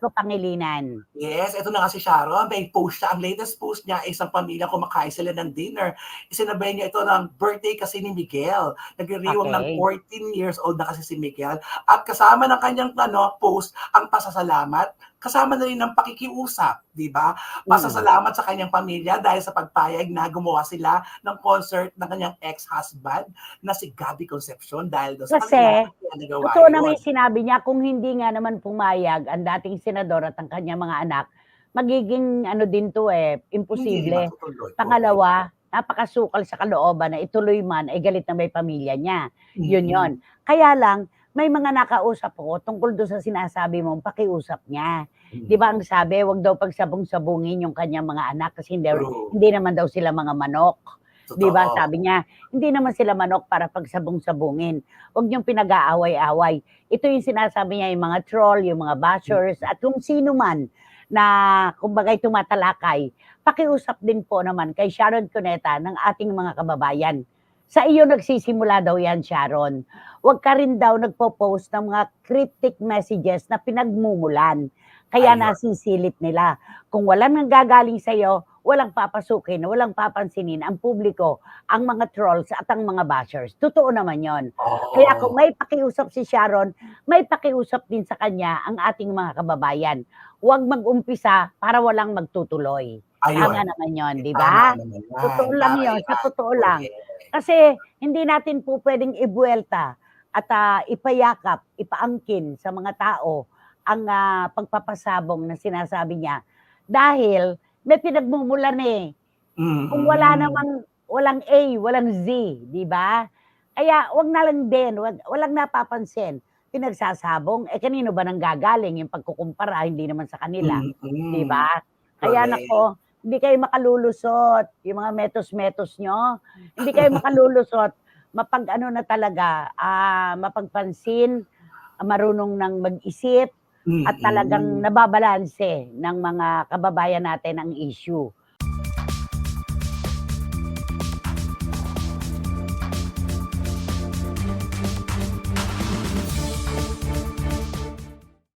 Ko Pangilinan. Yes, ito na nga si Sharon. May post siya. Ang latest post niya ay isang pamilya kumakain sila ng dinner. Isinabay niya ito ng birthday kasi ni Miguel. Nagdiriwang ng Okay. 14 years old na kasi si Miguel. At kasama ng kanyang ano, post ang pasasalamat. Kasama na rin ng pakikiusap, di ba? Pasasalamat sa kanyang pamilya dahil sa pagpayag na gumawa sila ng concert ng kanyang ex-husband na si Gabby Concepcion dahil doon sa Kasi, kanila nagawa Totoo yun. yung sinabi niya, kung hindi nga naman pumayag ang dating senador at ang kanyang mga anak, magiging ano din to eh, imposible. Pangalawa, napakasukal sa kalooban na ituloy man ay galit na may pamilya niya. Yun Mhm. yon. Kaya lang, may mga nakausap ko tungkol doon sa sinasabi mong pakiusap niya. Mhm. Di ba ang sabi, wag daw pagsabong-sabungin yung kanyang mga anak kasi hindi, True. hindi naman daw sila mga manok. Di ba? Sabi niya, hindi naman sila manok para pagsabong-sabungin. Huwag niyong pinag-aaway-away. Ito yung sinasabi niya, yung mga troll, yung mga bashers, at kung sino man na kumbagay tumatalakay, pakiusap din po naman kay Sharon Cuneta ng ating mga kababayan. Sa iyo nagsisimula daw yan, Sharon. Huwag ka rin daw nagpo-post ng mga cryptic messages na pinagmumulan. Kaya Ayun. nasisilip nila. Kung walang nanggagaling sa iyo, walang papasukin, walang papansinin ang publiko, ang mga trolls at ang mga bashers. Totoo naman yon. Kaya kung may pakiusap si Sharon, may pakiusap din sa kanya ang ating mga kababayan. Huwag mag-umpisa para walang magtutuloy. Ayun. Tama naman yon, di ba? Totoo lang yun, sa totoo lang. Kasi hindi natin po pwedeng ibuelta at ah, ipayakap, ipaangkin sa mga tao ang ah, pagpapasabong na sinasabi niya dahil may pinagmumulan eh. Mm, Kung wala namang, walang A, walang Z, di ba? Kaya wag na lang din, wag, walang napapansin. Pinagsasabong, eh kanino ba nang gagaling yung pagkukumpara, hindi naman sa kanila, Mm, mm. di ba? Kaya Correct. nako, hindi kayo makalulusot, yung mga metos-metos nyo, hindi kayo makalulusot, mapag ano na talaga, ah, mapagpansin, ah, marunong nang mag-isip, at talagang nababalanse ng mga kababayan natin ang issue.